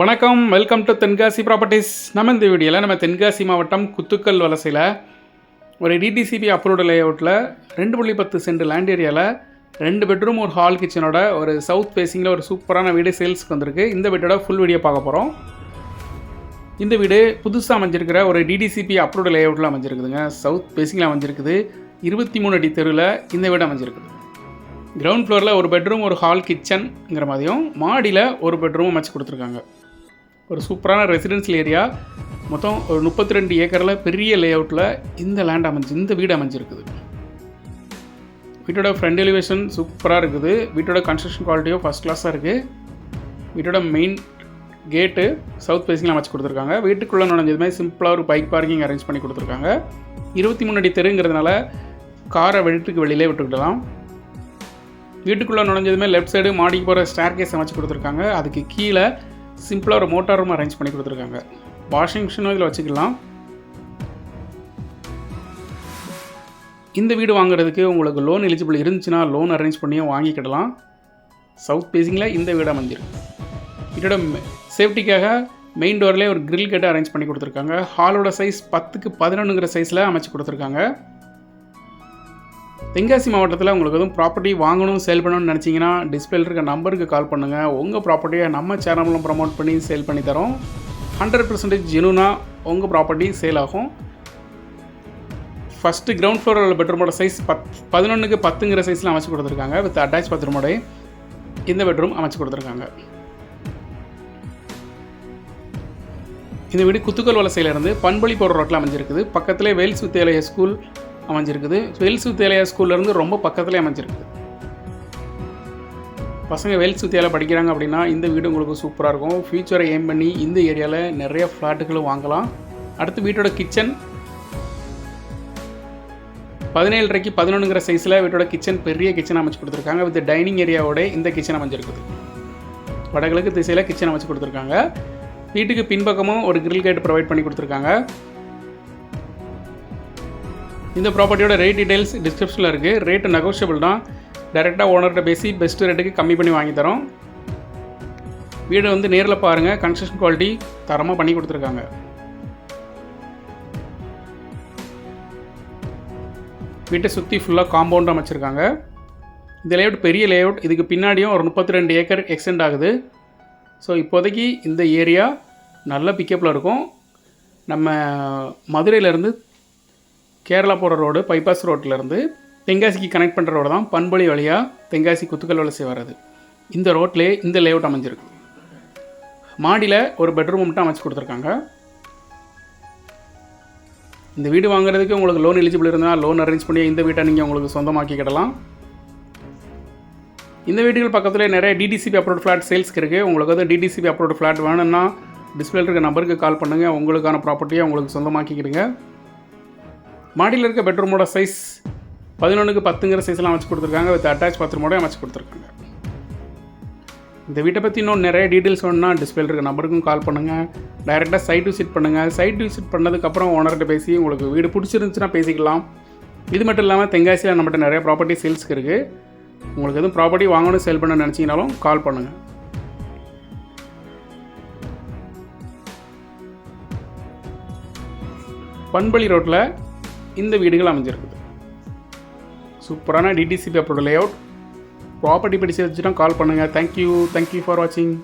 வணக்கம். Welcome to Tenkasi properties நம்ம இந்த வீடியோவில் நம்ம தென்காசி மாவட்டம் குத்துக்கல் வலசையில் ஒரு டிடிசிபி அப்ரூவ்டு லேஅவுட்டில் ரெண்டு புள்ளி பத்து சென்ட் லேண்ட் ஏரியாவில் ரெண்டு பெட்ரூம் ஒரு ஹால் கிச்சனோட ஒரு சவுத் ஃபேஸிங்கில் ஒரு சூப்பரான வீடு சேல்ஸ்க்கு வந்திருக்கு. இந்த வீட்டோட ஃபுல் வீடியோ பார்க்க போகிறோம் இந்த வீடு புதுசாக அமைஞ்சிருக்கிற ஒரு டிடிசிபி அப்ரூவ்டு லேஅவுட்டில் அமைஞ்சிருக்குதுங்க. சவுத் ஃபேஸிங்கில் அமைஞ்சிருக்குது. இருபத்தி மூணு அடி தெருவில் இந்த வீடு அமைஞ்சிருக்குது. கிரவுண்ட் ஃப்ளோரில் ஒரு பெட்ரூம் ஒரு ஹால் கிச்சன்ங்கிற மாதிரியும் மாடியில் ஒரு பெட்ரூம் அமைச்சு கொடுத்துருக்காங்க. ஒரு சூப்பரான ரெசிடென்சியல் ஏரியா மொத்தம் ஒரு முப்பத்தி ரெண்டு ஏக்கரில் பெரிய லேஅவுட்டில் இந்த லேண்ட் அமைஞ்சு இந்த வீடு அமைஞ்சிருக்குது. வீட்டோட ஃப்ரண்ட் எலிவேஷன் சூப்பராக இருக்குது. வீட்டோட கன்ஸ்ட்ரக்ஷன் குவாலிட்டியும் ஃபஸ்ட் கிளாஸாக இருக்குது வீட்டோட மெயின் கேட்டு சவுத் ஃபேஸிங்கில் அமைச்சு கொடுத்துருக்காங்க. வீட்டுக்குள்ளே நுழைஞ்சதுமே சிம்பிளாக ஒரு பைக் பார்க்கிங் அரேஞ்ச் பண்ணி கொடுத்துருக்காங்க. இருபத்தி மூணு அடி தெருங்கிறதுனால காரை வீட்டுக்கு வெளியிலே விட்டுக்கிடலாம். வீட்டுக்குள்ளே நுழைஞ்சதுமே லெஃப்ட் சைடு மாடிக்கு போகிற ஸ்டேர் கேஸ் அமைச்சு கொடுத்துருக்காங்க. அதுக்கு கீழே சிம்பிளாக ஒரு மோட்டார் ரூம் அரேஞ்ச் பண்ணி கொடுத்துருக்காங்க. வாஷிங் மிஷினும் இதில் வச்சுக்கலாம். இந்த வீடு வாங்குறதுக்கு உங்களுக்கு லோன் எலிஜிபிள் இருந்துச்சுன்னா லோன் அரேஞ்ச் பண்ணியும் வாங்கிக்கிடலாம். சவுத் பேசிங்கில் இந்த வீடாக அமைஞ்சிருக்கு. இதோட சேஃப்டிக்காக மெயின் டோர்லேயே ஒரு கிரில் கேட்டை அரேஞ்ச் பண்ணி கொடுத்துருக்காங்க. ஹாலோட சைஸ் பத்துக்கு பதினொன்றுங்கிற சைஸில் அமைச்சு கொடுத்துருக்காங்க. தென்காசி மாவட்டத்தில் உங்களுக்கு எதுவும் ப்ராப்பர்ட்டி வாங்கணும் சேல் பண்ணணும்னு நினச்சிங்கன்னா டிஸ்பிளேல இருக்க நம்பருக்கு கால் பண்ணுங்கள் உங்கள் ப்ராப்பர்ட்டியை நம்ம சேனலில் ப்ரமோட் பண்ணி சேல் பண்ணி தரோம். ஹண்ட்ரட் பர்சன்டேஜ் ஜெனுனாக உங்கள் ப்ராப்பர்ட்டி சேல் ஆகும். ஃபஸ்ட்டு கிரவுண்ட் ஃப்ளோரில் உள்ள பெட்ரூமோட சைஸ் பத் பதினொன்றுக்கு பத்துங்கிற சைஸில் அமைச்சு கொடுத்துருக்காங்க வித் அட்டாச் பாத்ரூமோட இந்த பெட்ரூம் அமைச்சு கொடுத்துருக்காங்க. இந்த வீடு குத்துக்கல் வலசையிலேருந்து பண்பொழி போகிற ரோட்டில் அமைஞ்சிருக்குது. பக்கத்துலேயே வேல்ஸ் வித்யாலய ஸ்கூல் அமைஞ்சிருக்குது. வெல்ஸ் வித்யாலயா ஸ்கூல்லேருந்து ரொம்ப பக்கத்துலேயே அமைஞ்சிருக்குது பசங்க வெல்ஸ் வித்யாலயா படிக்கிறாங்க அப்படின்னா இந்த வீடு உங்களுக்கு சூப்பராக இருக்கும். ஃப்யூச்சரை எய்ம் பண்ணி இந்த ஏரியாவில் நிறைய ஃப்ளாட்டுகளும் வாங்கலாம். அடுத்து வீட்டோட கிச்சன் பதினேழரைக்கு பதினொன்றுங்கிற சைஸில் வீட்டோட கிச்சன் பெரிய கிச்சன் அமைச்சு கொடுத்துருக்காங்க. வித் டைனிங் ஏரியாவோட இந்த கிச்சன் அமைஞ்சிருக்குது. வடகிழக்கு திசையில் கிச்சன் அமைச்சு கொடுத்துருக்காங்க. வீட்டுக்கு பின்பக்கமும் ஒரு கிரில் கேட் ப்ரொவைட் பண்ணி கொடுத்துருக்காங்க. இந்த ப்ராப்பர்ட்டியோட ரேட் டீடைல்ஸ் டிஸ்கிரிப்ஷனில் இருக்குது ரேட்டு நெகோஷியபிள் தான். டைரெக்டாக ஓனர்கிட்ட பேசி பெஸ்ட் ரேட்டுக்கு கம்மி பண்ணி வாங்கி தரோம். வீடு வந்து நேரில் பாருங்கள் கன்ஸ்ட்ரக்ஷன் குவாலிட்டி தரமாக பண்ணி கொடுத்துருக்காங்க. வீட்டை சுற்றி ஃபுல்லாக காம்பவுண்ட் அமைச்சிருக்காங்க. இந்த லேஅவுட் பெரிய லேஅவுட் இதுக்கு பின்னாடியும் ஒரு முப்பத்தி ரெண்டு ஏக்கர் எக்ஸ்டெண்ட் ஆகுது. ஸோ இப்போதைக்கு இந்த ஏரியா நல்ல பிக்கப்பில் இருக்கும். நம்ம மதுரையிலேருந்து கேரளா போகிற ரோடு பைபாஸ் ரோட்டிலேருந்து தென்காசிக்கு கனெக்ட் பண்ணுற ரோடு தான் பண்பொழி வழியாக தென்காசி குத்துக்கல் வலசை வர்றது. இந்த ரோட்லேயே இந்த லேஅவுட் அமைஞ்சிருக்கு. மாடியில் ஒரு பெட்ரூம் மட்டும் அமைச்சு கொடுத்துருக்காங்க. இந்த வீடு வாங்குறதுக்கு உங்களுக்கு லோன் எலிஜிபிள் இருந்தால் லோன் அரேஞ்ச் பண்ணி இந்த வீட்டை நீங்கள் உங்களுக்கு சொந்தமாக்கிக்கிடலாம் இந்த வீடுகள் பக்கத்தில் நிறைய டிடிசிபி அப்ரோட் ஃப்ளாட் சேல்ஸ்க்கு இருக்குது உங்களுக்கு வந்து டிடிசிபி அப்ரோட் ஃப்ளாட் வேணும்னா டிஸ்பிளே இருக்க நம்பருக்கு கால் பண்ணுங்கள் உங்களுக்கான ப்ராப்பர்ட்டியை உங்களுக்கு சொந்தமாக்கிக்கிடுங்க. மாடியில் இருக்க பெட்ரூமோட சைஸ் பதினொன்றுக்கு பத்துங்கிற சைஸ்லாம் அமைச்சு கொடுத்துருக்காங்க. வித் அட்டாச் பாத்ரூமோட அமைச்சு கொடுத்துருக்காங்க. இந்த வீட்டை பற்றி இன்னும் நிறைய டீட்டெயில்ஸ் வேணும்னா டிஸ்பிளே இருக்க நம்பருக்கும் கால் பண்ணுங்கள் டைரெக்டாக சைட் விசிட் பண்ணுங்கள் சைட் விசிட் பண்ணதுக்கப்புறம் ஓனர்கிட்ட பேசி உங்களுக்கு வீடு பிடிச்சிருந்துச்சுன்னா பேசிக்கலாம். இது மட்டும் இல்லாமல் தெங்காசியில் நம்மகிட்ட நிறைய ப்ராப்பர்ட்டி சேல்ஸ்க்கு இருக்குது உங்களுக்கு எதுவும் ப்ராப்பர்ட்டி வாங்கணும் சேல் பண்ண நினச்சிங்கனாலும் கால் பண்ணுங்கள் பண்பளி ரோட்டில் இந்த வீடுகள் அமைஞ்சிருக்குது. சூப்பரான டிடிசிபி அப்ரோட லேஅவுட் ப்ராப்பர்ட்டி படிச்சு வச்சுட்டா கால் பண்ணுங்கள் தேங்க்யூ தேங்க்யூ ஃபார் வாட்சிங்